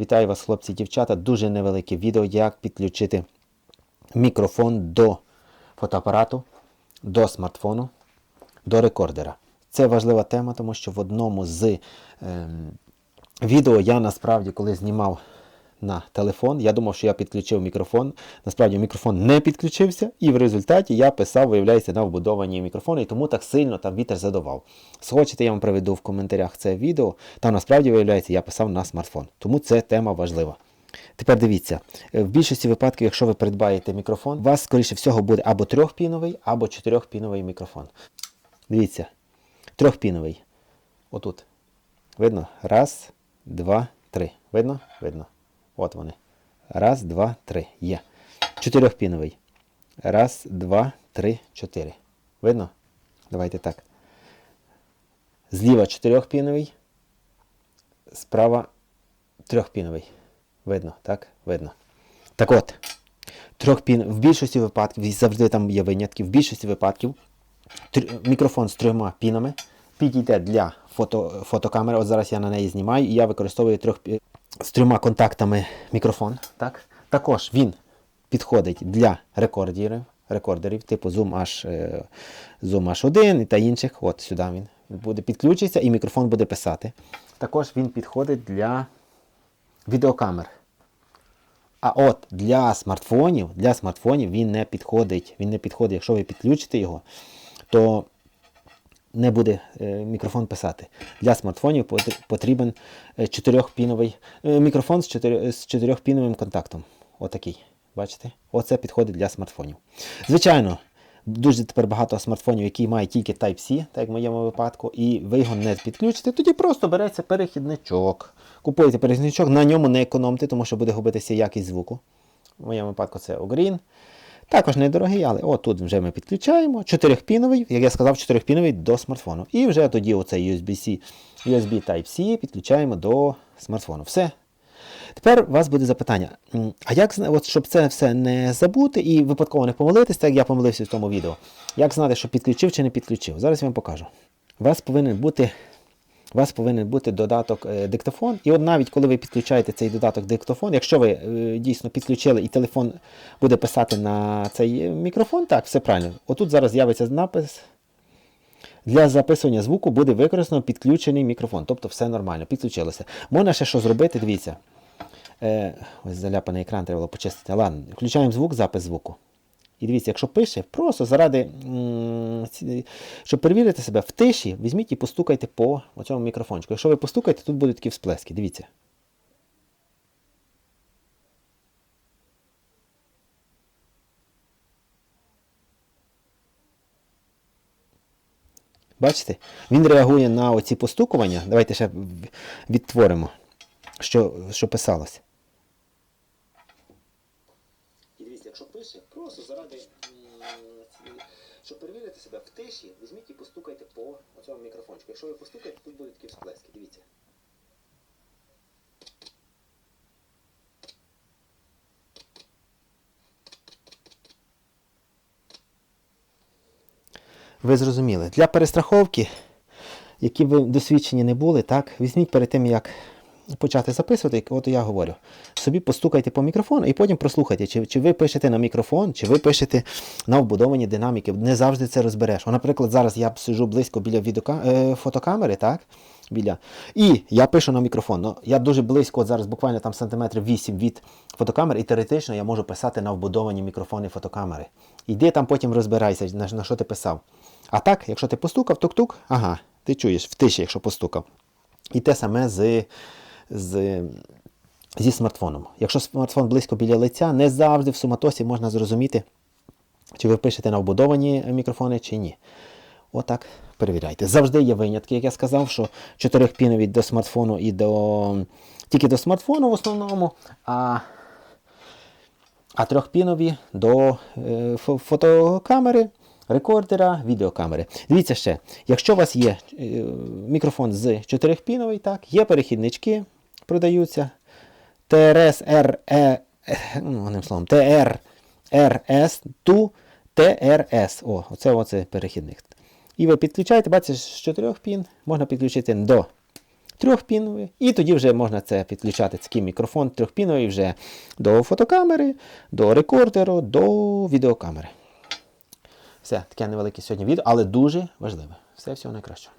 Вітаю вас, хлопці і дівчата. Дуже невелике відео, як підключити мікрофон до фотоапарату, до смартфону, до рекордера. Це важлива тема, тому що в одному з е, відео я насправді, коли знімав на телефон, я думав, що я підключив мікрофон. Насправді мікрофон не підключився, і в результаті я писав, виявляється, на вбудовані мікрофони, і тому так сильно там вітер задував. Схочете, я вам приведу в коментарях це відео. Там насправді виявляється, я писав на смартфон. Тому це тема важлива. Тепер дивіться, е, в більшості випадків, якщо ви придбаєте мікрофон, у вас, скоріше всього, буде або трьохпіновий, або чотирьохпіновий мікрофон. Дивіться, трьохпіновий. Отут. Видно? Раз, два, три. Видно? Видно. От вони. Раз, два, три. Є. Чотирьохпіновий. Раз, два, три, чотири. Видно? Давайте так. Зліва чотирьохпіновий. Справа трьохпіновий. Видно, так? Видно. Так от, трьохпін... в більшості випадків, завжди там є винятки, в більшості випадків мікрофон з трьома пінами підійде для фото... фотокамери. От зараз я на неї знімаю, і я використовую трьох... з трьома контактами мікрофон. Так? Також він підходить для рекордерів, рекордерів типу Zoom H, е, Zoom H1 та інших. От сюди він буде підключитися і мікрофон буде писати. Також він підходить для відеокамер. А от для смартфонів, для смартфонів він не підходить. Він не підходить. Якщо ви підключите його, то не буде е, мікрофон писати. Для смартфонів потрібен е, чотирьохпіновий е, мікрофон з, чотири, з чотирьохпіновим контактом. Отакий. Бачите? Оце підходить для смартфонів. Звичайно, дуже тепер багато смартфонів, які мають тільки Type-C, так як в моєму випадку, і ви його не підключите, тоді просто береться перехідничок. Купуєте перехідничок, на ньому не економте, тому що буде губитися якість звуку. В моєму випадку це Ogreen. Також недорогий, але от тут вже ми підключаємо. Чотирьохпіновий, як я сказав, чотирьохпіновий до смартфону. І вже тоді оцей USB-C, USB Type-C підключаємо до смартфону. Все. Тепер у вас буде запитання: а як от, щоб це все не забути і випадково не помилитись, так як я помилився в тому відео, як знати, що підключив чи не підключив? Зараз я вам покажу. У вас повинен бути, у вас повинен бути додаток е, диктофон. І от навіть коли ви підключаєте цей додаток диктофон, якщо ви е, дійсно підключили і телефон буде писати на цей е, мікрофон, так, все правильно. Отут зараз з'явиться напис. Для записування звуку буде використано підключений мікрофон. Тобто все нормально, підключилося. Можна ще що зробити, дивіться. Е, ось заляпаний екран треба було почистити. Ладно, включаємо звук, запис звуку. І дивіться, якщо пише, просто заради, щоб перевірити себе в тиші, візьміть і постукайте по цьому мікрофончику. Якщо ви постукаєте, тут будуть такі всплески. Дивіться. Бачите? Він реагує на оці постукування. Давайте ще відтворимо, що, що писалося. І дивіться, якщо пише, просто заради, щоб перевірити себе в тиші, візьміть і постукайте по цьому мікрофончику. Якщо ви постукаєте, тут будуть такі всплески. Дивіться. Ви зрозуміли. Для перестраховки, які ви досвідчені не були, так, візьміть перед тим, як почати записувати, от я говорю, собі постукайте по мікрофону і потім прослухайте, чи, чи ви пишете на мікрофон, чи ви пишете на вбудовані динаміки. Не завжди це розбереш. О, наприклад, зараз я сиджу близько біля відеока... е, фотокамери, так? Біля. І я пишу на мікрофон. Ну, я дуже близько, от зараз буквально там сантиметрів 8 від фотокамери, і теоретично я можу писати на вбудовані мікрофони фотокамери. Іди там потім розбирайся, на, на що ти писав. А так, якщо ти постукав, тук-тук, ага, ти чуєш в тиші, якщо постукав. І те саме з, з, зі смартфоном. Якщо смартфон близько біля лиця, не завжди в суматосі можна зрозуміти, чи ви пишете на вбудовані мікрофони, чи ні. Отак перевіряйте. Завжди є винятки, як я сказав, що чотирьохпінові до смартфону і до. Тільки до смартфону в основному, а, а трьохпінові до е, фотокамери, рекордера, відеокамери. Дивіться ще, якщо у вас є е, мікрофон з чотирьохпіновий, так, є перехіднички, продаються. TRS, RE, ну, одним словом, RS, TU, TRS. О, оце, оце перехідник. І ви підключаєте, бачите, з чотирьох пін можна підключити до трьохпіновий. І тоді вже можна це підключати такий мікрофон трьохпіновий вже до фотокамери, до рекордеру, до відеокамери. Все, таке невелике сьогодні відео, але дуже важливе. Все, всього найкращого.